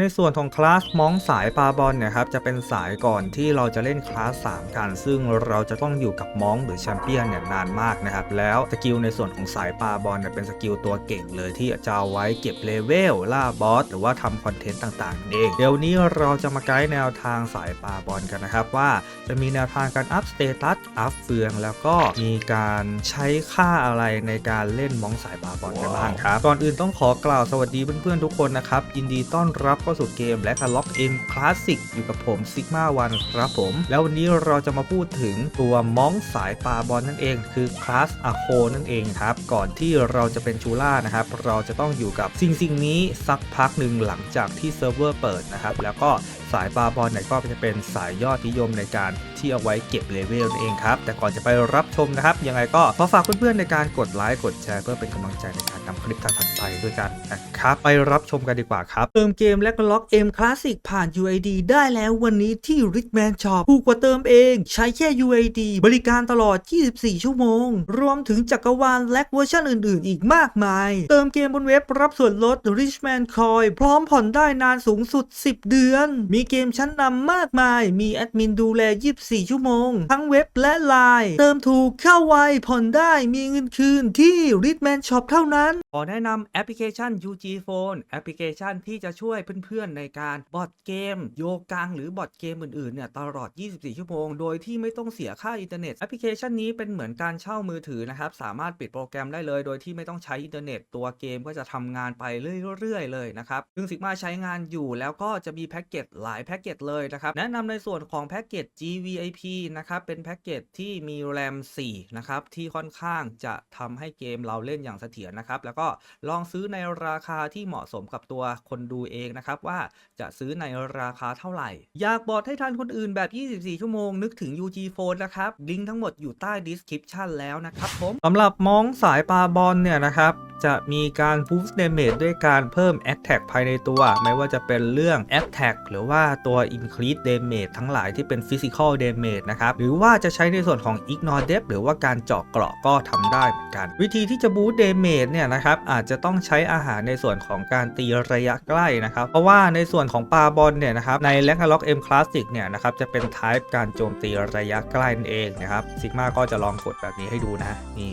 ในส่วนของคลาสมองสายปาบอลเนี่ยครับจะเป็นสายก่อนที่เราจะเล่นคลาส3กันซึ่งเราจะต้องอยู่กับมองหรือแชมเปี้ยนเนี่ยนานมากนะครับแล้วสกิลในส่วนของสายปาบอลเนี่ยเป็นสกิลตัวเก่งเลยที่จะเอาไว้เก็บเลเวลล่าบอสหรือว่าทำคอนเทนต์ต่างๆเองเดี๋ยวนี้เราจะมาไกด์แนวทางสายปาบอลกันนะครับว่าจะมีแนวทางการอัพสเตตัสอัพเฟือง แล้วก็มีการใช้ค่าอะไรในการเล่นมองสายปาบอลกันบ้างครับก่อนอื่นต้องขอกล่าวสวัสดีเพื่อนๆทุกคนนะครับยินดีต้อนรับเข้าสู่เกมและล็อกเอ็นคลาสสิกอยู่กับผมซิกมาวันครับผม แล้ววันนี้เราจะมาพูดถึงตัวมองสายปาบอลนั่นเอง คือคลาสอะโคนั่นเองครับ ก่อนที่เราจะเป็นชูล่านะครับ เราจะต้องอยู่กับสิ่งสิ่งนี้สักพักหนึ่งหลังจากที่เซิร์ฟเวอร์เปิดนะครับ แล้วก็ายปาบอลเนี่ยก็จะเป็นสายยอดนิยมในการที่เอาไว้เก็บเลเวลนั่นเองครับ แต่ก่อนจะไปรับชมนะครับ ยังไงก็ขอฝากเพื่อนๆในการกดไลค์กดแชร์เพื่อเป็นกำลังใจในการทำคลิปถัดไปด้วยกันนะครับ ไปรับชมกันดีกว่าครับเติมเกมและก็ล็อกเอ็มคลาสสิกผ่าน UID ได้แล้ววันนี้ที่ Richman Shop ถูกกว่าเติมเอง ใช้แค่ UID บริการตลอด 24 ชั่วโมง รวมถึงจักรวาลและเวอร์ชันอื่นๆ อีกมากมาย เติมเกมบนเว็บรับส่วนลด Richman Coin พร้อมผ่อนได้นานสูงสุด 10 เดือน มีเกมชั้นนำมากมาย มีแอดมินดูแล 24 ชั่วโมง ทั้งเว็บและไลน์เติมถูกเข้าไวผ่อนได้มีเงินคืนที่ Richman Shop เท่านั้น ขอแนะนำแอปพลิเคชัน UG Phone แอปพลิเคชันที่จะช่วยเพื่อนๆในการบอดเกม โยกังหรือบอดเกมอื่นๆเนี่ยตลอด 24 ชั่วโมง โดยที่ไม่ต้องเสียค่าอินเทอร์เน็ตแอปพลิเคชันนี้เป็นเหมือนการเช่ามือถือนะครับสามารถปิดโปรแกรมได้เลย โดยที่ไม่ต้องใช้อินเทอร์เน็ตตัวเกมก็จะทำงานไปเรื่อยๆเลยนะครับซึ่งสิกมาใช้งานอยู่แล้วก็จะมีแพ็กเกจหลายแพ็กเกจเลยนะครับ แนะนำในส่วนของแพ็กเกจ GVIP นะครับ เป็นแพ็กเกจที่มีแรม4นะครับ ที่ค่อนข้างจะทำให้เกมเราเล่นอย่างเสถียรนะครับ แล้วก็ลองซื้อในราคาที่เหมาะสมกับตัวคนดูเองนะครับ ว่าจะซื้อในราคาเท่าไหร่ อยากบอดให้ทันคนอื่นแบบ 24 ชั่วโมงนึกถึง UG Phone นะครับ ลิงก์ทั้งหมดอยู่ใต้ description แล้วนะครับผมสำหรับมองสายปลาบอลเนี่ยนะครับจะมีการ boost damage ด้วยการเพิ่ม attack ภายในตัว ไม่ว่าจะเป็นเรื่อง attack หรือว่าาตัว increase damage ทั้งหลายที่เป็น physical damage นะครับ หรือว่าจะใช้ในส่วนของ ignore depth หรือว่าการเจาะเกราะก็ทำได้เหมือนกัน วิธีที่จะ boost damage เนี่ยนะครับอาจจะต้องใช้อาหารในส่วนของการตีระยะใกล้นะครับ เพราะว่าในส่วนของปาบอลเนี่ยนะครับใน r a g n a r o k M Classic เนี่ยนะครับจะเป็น type การโจมตีระยะใกล้นั่นเองนะครับซิกมาก็จะลองกดแบบนี้ให้ดูนะนี่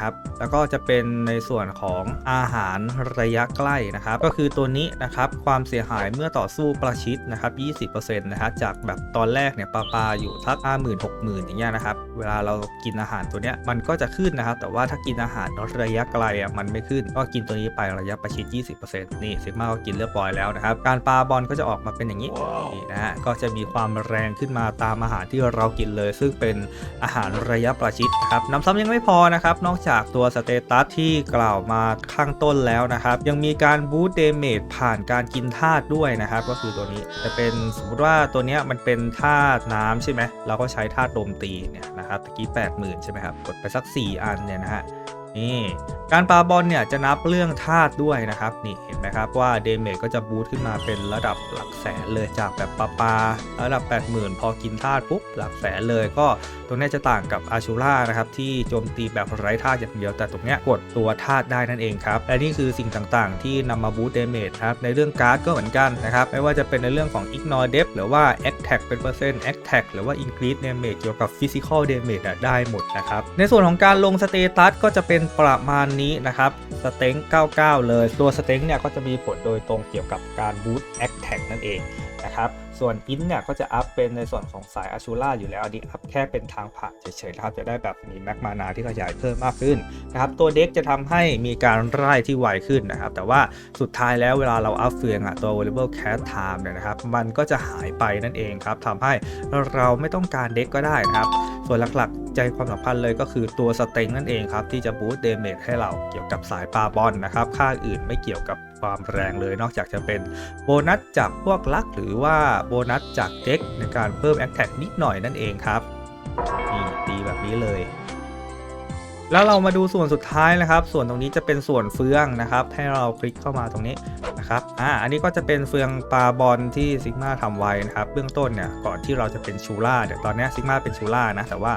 นะครับ แล้วก็จะเป็นในส่วนของอาหารระยะใกล้นะครับ ก็คือตัวนี้นะครับความเสียหายเมื่อต่อสู้ประชิดนะครับ20%นะครับจากแบบตอนแรกเนี่ยปลาปลาอยู่ทักห้าหมื่นหกหมื่นอย่างเงี้ยนะครับ เวลาเรากินอาหารตัวเนี้ยมันก็จะขึ้นนะครับ แต่ว่าถ้ากินอาหารระยะไกลอะมันไม่ขึ้น ก็กินตัวนี้ไประยะประชิด 20%นี่ซิกมาก็กินเรียบร้อยแล้วนะครับ การปาบอลก็จะออกมาเป็นอย่างนี้นี่นะฮะก็จะมีความแรงขึ้นมาตามอาหารที่เรากินเลย ซึ่งเป็นอาหารระยะประชิดนะครับน้ำซ้ำยังไม่พอนะครับนอกจากากตัวสเตตัสที่กล่าวมาข้างต้นแล้วนะครับ ยังมีการบูตเดเมจผ่านการกินธาตุด้วยนะครับ ก็คือตัวนี้จะเป็นสมมติว่าตัวนี้มันเป็นธาตุน้ำใช่ไหมเราก็ใช้ธาตุลมตีเนี่ยนะครับตะกี้80,000ใช่ไหมครับกดไปสัก 4 อันเนี่ยนะฮะ นี่การปาบอลเนี่ยจะนับเรื่องธาตุด้วยนะครับนี่เห็นไหมครับว่าเดเมจก็จะบูตขึ้นมาเป็นระดับหลักแสนเลยจากแบบปาปาระดับ 80,000 พอกินธาตุปุ๊บหลักแสนเลยก็ตรงนี้จะต่างกับอาชูล่านะครับที่โจมตีแบบไร้ธาตุอย่างเดียว แต่ตรงนี้กดตัวธาตุได้นั่นเองครับและนี่คือสิ่งต่างๆ ที่นำมาบูตเดเมจครับในเรื่องการ์ดก็เหมือนกันนะครับไม่ว่าจะเป็นในเรื่องของ ignore depth หรือว่า attack เป็นเปอร์เซ็นต์ attack หรือว่า increase damage เกี่ยวกับ physical damage ได้หมดนะครับในส่วนของการลงสเตตัสก็จะเป็นประมาณนี้นะครับสเต็ง99 เลย ตัวสเต็งเนี่ยก็จะมีผลโดยตรงเกี่ยวกับการบูต attack นั่นเองนะครับส่วนอินเนี่ยก็จะอัพเป็นในส่วนของสายอาชูล่าอยู่แล้วอันนี้อัพแค่เป็นทางผ่านเฉยๆนะครับจะได้แบบมีแม็กมานาที่ขยายเพิ่มมากขึ้นนะครับตัวเด็กจะทำให้มีการไล่ที่ไวขึ้นนะครับแต่ว่าสุดท้ายแล้วเวลาเราอัพเฟืองอะตัว variable cast time เนี่ยนะครับมันก็จะหายไปนั่นเองครับทำให้เราไม่ต้องการเด็กก็ได้นะครับ ส่วนหลักๆ ใจความสำคัญเลยก็คือตัวสเต็งนั่นเองครับ ที่จะบูสต์เดเมจให้เราเกี่ยวกับสายปาบอลนะครับ ค่าอื่นไม่เกี่ยวกับความแรงเลย นอกจากจะเป็นโบนัสจากพวกลัก หรือว่าโบนัสจากเด็กในการเพิ่มแอคแท็กนิดหน่อยนั่นเองครับนี่ตีแบบนี้เลย แล้วเรามาดูส่วนสุดท้ายนะครับ ส่วนตรงนี้จะเป็นส่วนเฟืองนะครับ ให้เราคลิกเข้ามาตรงนี้นะครับอ่าอันนี้ก็จะเป็นเฟืองปลาบอลที่ซิกมาทำไว้นะครับ เบื้องต้นเนี่ยก่อนที่เราจะเป็นชูล่าเดี๋ยวตอนนี้ซิกมาเป็นชูล่านะแต่ว่า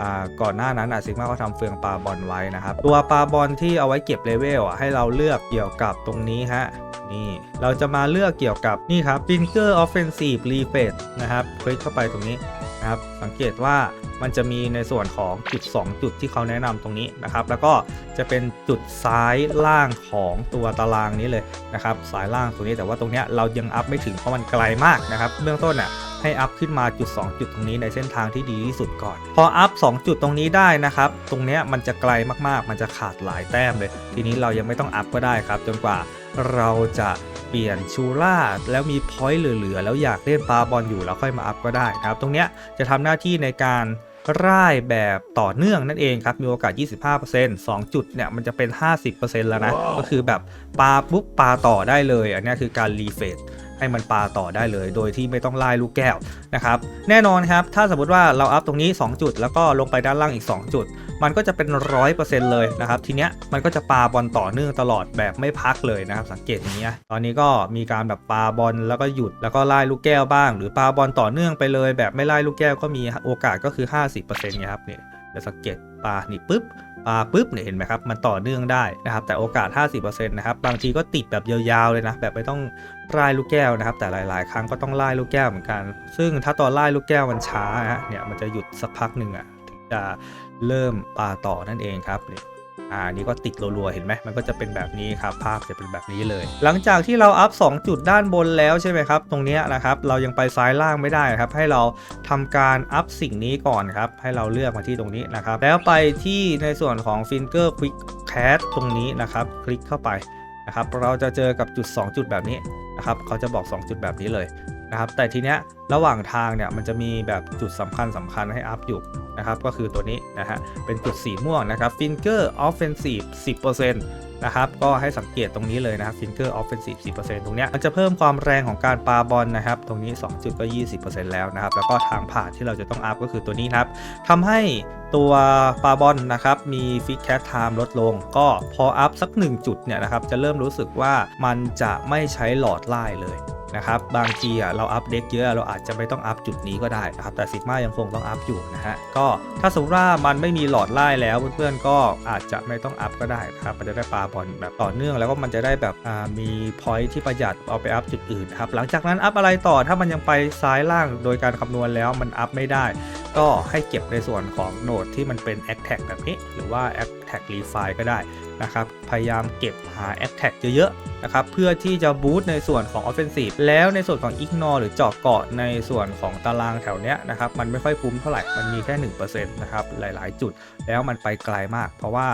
อ่าก่อนหน้านั้นอะซิกมาก็ทำเฟืองปลาบอลไว้นะครับ ตัวปลาบอลที่เอาไว้เก็บเลเวลอะให้เราเลือกเกี่ยวกับตรงนี้ฮะนี่เราจะมาเลือกเกี่ยวกับนี่ครับ Finger Offensive Reflex นะครับคลิกเข้าไปตรงนี้ นะครับ สังเกตว่ามันจะมีในส่วนของจุด 2 จุดที่เขาแนะนำตรงนี้นะครับ แล้วก็จะเป็นจุดซ้ายล่างของตัวตารางนี้เลยนะครับ สายล่างตรงนี้แต่ว่าตรงนี้เรายังอัพไม่ถึงเพราะมันไกลมากนะครับ เบื้องต้นน่ะ ให้อัพขึ้นมาจุด 2 จุดตรงนี้ในเส้นทางที่ดีที่สุดก่อน พออัพ 2 จุดตรงนี้ได้นะครับ ตรงเนี้ยมันจะไกลมากๆ มันจะขาดหลายแต้มเลย ทีนี้เรายังไม่ต้องอัพก็ได้ครับ จนกว่าเราจะเปลี่ยนชูล่าแล้วมีพอยต์เหลือๆ แล้วอยากเล่นปลาบอลอยู่แล้วค่อยมาอัพก็ได้นะครับ ตรงเนี้ยจะทำหน้าที่ในการร่ายแบบต่อเนื่องนั่นเองครับ มีโอกาส 25% 2 จุดเนี่ยมันจะเป็น 50%แล้วนะ ก็คือแบบปลาปุ๊บปลาต่อได้เลย อันเนี้ยคือการรีเฟซ ให้มันปาต่อได้เลย โดยที่ไม่ต้องไล่ลูกแก้วนะครับแน่นอนครับถ้าสมมติว่าเราอัพตรงนี้ 2 จุด แล้วก็ลงไปด้านล่างอีก 2 จุด มันก็จะเป็น 100%เลยนะครับทีเนี้ยมันก็จะปาบอลต่อเนื่องตลอดแบบไม่พักเลยนะครับสังเกตอย่างเงี้ยตอนนี้ก็มีการแบบปาบอลแล้วก็หยุดแล้วก็ไล่ลูกแก้วบ้าง หรือปาบอลต่อเนื่องไปเลย แบบไม่ไล่ลูกแก้วก็มีโอกาสก็คือ 50%ไงครับเนี่ย ดี๋ยวสังเกตปลานี่ปุ๊บปลาปุ๊บเนี่ยเห็นไหมครับมันต่อเนื่องได้นะครับแต่โอกาส 50%นะครับบางทีก็ติดแบบยาวๆเลยนะแบบไม่ต้องไล่ลูกแก้วนะครับ แต่หลาย ๆ ครั้งก็ต้องไล่ลูกแก้วเหมือนกัน ซึ่งถ้าตอนไล่ลูกแก้วมันช้าฮะเนี่ยมันจะหยุดสักพักหนึ่งอะถึงจะเริ่มปลาต่อนั่นเองครับนี่ อ่านี่ก็ติดรัวๆ เห็นไหมมันก็จะเป็นแบบนี้ครับ ภาพจะเป็นแบบนี้เลย หลังจากที่เราอัพ 2 จุดด้านบนแล้วใช่ไหมครับ ตรงนี้นะครับ เรายังไปซ้ายล่างไม่ได้ครับ ให้เราทำการอัพสิ่งนี้ก่อนครับ ให้เราเลือกมาที่ตรงนี้นะครับ แล้วไปที่ในส่วนของ Finger Quick Cat ตรงนี้นะครับ คลิกเข้าไปนะครับ เราจะเจอกับจุด 2 จุดแบบนี้นะครับ เขาจะบอก 2 จุดแบบนี้เลย นะครับแต่ทีเนี้ยระหว่างทางเนี่ยมันจะมีแบบจุดสำคัญสำคัญให้อัพอยู่นะครับก็คือตัวนี้นะฮะเป็นจุดสีม่วงนะครับ Finger Offensive 10%นะครับก็ให้สังเกตตรงนี้เลยนะครับ Finger Offensive 10%ตรงเนี้ยมันจะเพิ่มความแรงของการปาบอลนะครับ ตรงนี้ 2 จุดก็ 20%แล้วนะครับ แล้วก็ทางผ่านที่เราจะต้องอัพก็คือตัวนี้ครับทำให้ตัวปาบอลนะครับมีฟิกแคทไทม์ลดลง ก็พออัพสัก 1 จุดเนี่ยนะครับจะเริ่มรู้สึกว่ามันจะไม่ใช้หลอดไล่เลย นะครับบางทีอะเราอัพเด็กเยอะเราอาจจะไม่ต้องอัพจุดนี้ก็ได้นะครับแต่ซิกมายังคงต้องอัพอยู่นะฮะก็ถ้าสมมติว่ามันไม่มีหลอดไล่แล้วเพื่อนๆก็อาจจะไม่ต้องอัพก็ได้นะครับมันจะได้ปาบอลแบบต่อเนื่องแล้วก็มันจะได้แบบมีพอยที่ประหยัดเอาไปอัพจุดอื่นนะครับหลังจากนั้นอัพอะไรต่อถ้ามันยังไปซ้ายล่างโดยการคำนวณแล้วมันอัพไม่ได้ ก็ให้เก็บในส่วนของโหนดที่มันเป็น a c t a g แบบนี้หรือว่า a c t a g Refine ก็ได้นะครับ พยายามเก็บหา Attack เยอะๆนะครับ เพื่อที่จะบูตในส่วนของ Offensive แล้วในส่วนของ Ignore หรือเจาะเกาะในส่วนของตารางแถวเนี้ยนะครับ มันไม่ค่อยคุ้มเท่าไหร่ มันมีแค่ 1%นะครับ หลายๆ จุด แล้วมันไปไกลมาก เพราะว่า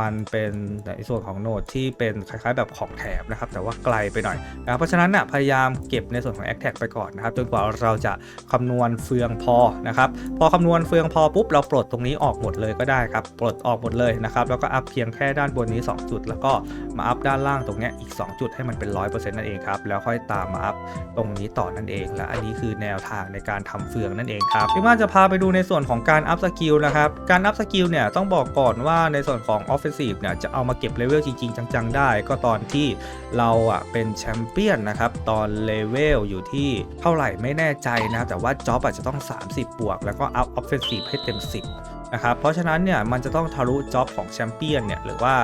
มันเป็นในส่วนของโนดที่เป็นคล้ายๆ แบบของแถบนะครับ แต่ว่าไกลไปหน่อยนะเพราะฉะนั้นน่ะพยายามเก็บในส่วนของ a c t a g ไปก่อนนะครับจนกว่าเราจะคำนวณเฟืองพอนะครับ พอคำนวณเฟืองพอปุ๊บเราปลดตรงนี้ออกหมดเลยก็ได้ครับ ปลดออกหมดเลยนะครับ แล้วก็อัพเพียงแค่ด้านบนนี้ 2 จุด แล้วก็มาอัพด้านล่างตรงนี้อีก 2 จุดให้มันเป็น 100%นั่นเองครับ แล้วค่อยตามมาอัพตรงนี้ต่อนั่นเอง และอันนี้คือแนวทางในการทำเฟืองนั่นเองครับพี่ว่าจะพาไปดูในส่วนของการอัพสกิลนะครับ การอัพสกิลเนี่ยต้องบอกก่อนว่าในส่วนของออ f e n s i v e เนี่ยจะเอามาเก็บเลเวลจริง ๆ จัง ๆ ได้ ก็ตอนที่เราอะเป็นแชมเปี้ยนนะครับ ตอนเลเวลอยู่ที่เท่าไหร่ไม่แน่ใจนะครับ แต่ว่าจ็อบอาจจะต้อง 30 บวก แล้วก็อัพออฟเฟนซีฟให้เต็ม 10 นะครับ เพราะฉะนั้นเนี่ยมันจะต้องทะลุจ็อบของแชมเปี้ยนเนี่ยหรือว่า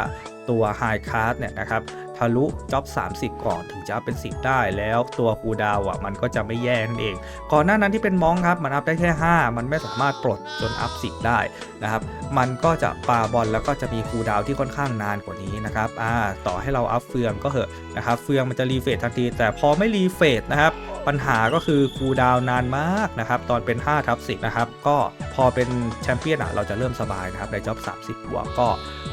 ตัวไฮคาร์ดเนี่ยนะครับ ทะลุจ็อบ30 ก่อนถึงจะเป็น 10 ได้แล้วตัวคูดาวอะมันก็จะไม่แย่นั่นเอง ก่อนหน้านั้นที่เป็นมองครับมันอัพได้แค่ 5 มันไม่สามารถปลดจนอัพ 10 ได้นะครับมันก็จะปาบอลแล้วก็จะมีคูดาวที่ค่อนข้างนานกว่านี้นะครับอ่าต่อให้เราอัพเฟืองก็เหอะนะครับเฟืองมันจะรีเฟรชทันที แต่พอไม่รีเฟรชนะครับ ปัญหาก็คือคูดาวนานมากนะครับ ตอนเป็น5ทับ10นะครับ ก็พอเป็นแชมเปี้ยนอะเราจะเริ่มสบายนะครับ ในจ็อบ30บวกก็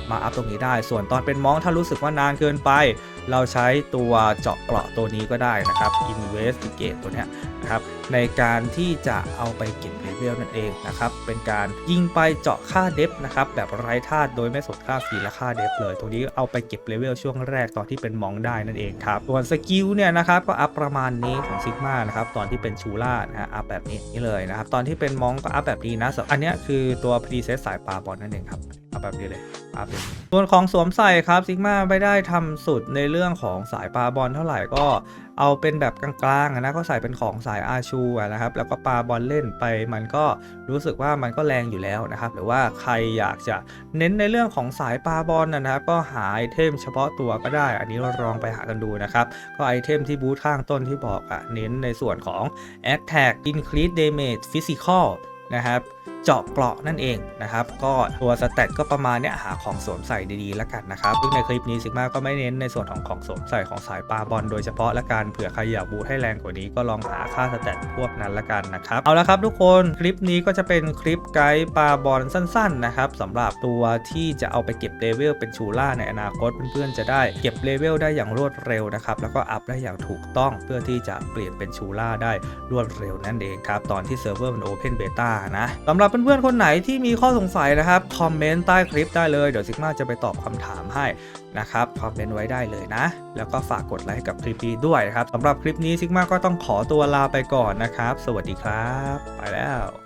มาอัพตรงนี้ได้ ส่วนตอนเป็นมองถ้ารู้สึกว่านานเกินไป เราใช้ตัวเจาะเกราะตัวนี้ก็ได้นะครับ investigate ตัวเนี้ยนะครับ ในการที่จะเอาไปเก็บเลเวลนั่นเองนะครับ เป็นการยิงไปเจาะค่าเดฟนะครับ แบบไร้ธาตุโดยไม่สนค่าฟีและค่าเดฟเลย ตรงนี้เอาไปเก็บเลเวลช่วงแรกตอนที่เป็นมองได้นั่นเองครับ ส่วนสกิลเนี่ยนะครับก็อัพประมาณนี้ของซิกมานะครับตอนที่เป็นชูล่านะฮะอัพแบบนี้นี่เลยนะครับตอนที่เป็นมองก็อัพแบบนี้นะส่วนอันนี้คือตัวพรีเซตสายปลาบอลนั่นเองครับ เอาแบบนี้เลยอัพเลยส่วนของสวมใส่ครับซิกมาไม่ได้ทำสุดในเรื่องของสายปาบอลเท่าไหร่ก็เอาเป็นแบบกลางๆนะก็ใส่เป็นของสายอาชูนะครับ แล้วก็ปาบอลเล่นไป มันก็รู้สึกว่ามันก็แรงอยู่แล้วนะครับ หรือว่าใครอยากจะเน้นในเรื่องของสายปาบอลนะครับ ก็หาไอเทมเฉพาะตัวก็ได้ อันนี้เราลองไปหากันดูนะครับ ก็ไอเทมที่บูธข้างต้นที่บอกอะเน้นในส่วนของ Attack Increase Damage Physical นะครับ เจาะเกราะนั่นเองนะครับ ก็ตัวสเตตก็ประมาณเนี้ยหาของสวมใส่ดีๆแล้วกันนะครับซึ่งในคลิปนี้ซิกมาก็ไม่เน้นในส่วนของของสวมใส่ของสายปาบอลโดยเฉพาะละกันเผื่อใครอยากบูทให้แรงกว่านี้ก็ลองหาค่าสเตตพวกนั้นละกันนะครับเอาละครับทุกคนคลิปนี้ก็จะเป็นคลิปไกด์ปาบอลสั้นๆนะครับสำหรับตัวที่จะเอาไปเก็บเลเวลเป็นชูล่าในอนาคตเพื่อนๆจะได้เก็บเลเวลได้อย่างรวดเร็วนะครับแล้วก็อัพได้อย่างถูกต้องเพื่อที่จะเปลี่ยนเป็นชูล่าได้รวดเร็วนั่นเองครับตอนที่เซิร์ฟเวอร์มันโอเพนเบต้านะสำหรับเพื่อนๆคนไหนที่มีข้อสงสัยนะครับคอมเมนต์ใต้คลิปได้เลยเดี๋ยวซิกมาจะไปตอบคำถามให้นะครับคอมเมนต์ไว้ได้เลยนะ แล้วก็ฝากกดไลค์ให้กับคลิปนี้ด้วยนะครับสำหรับคลิปนี้ซิกมาก็ต้องขอตัวลาไปก่อนนะครับ สวัสดีครับ ไปแล้ว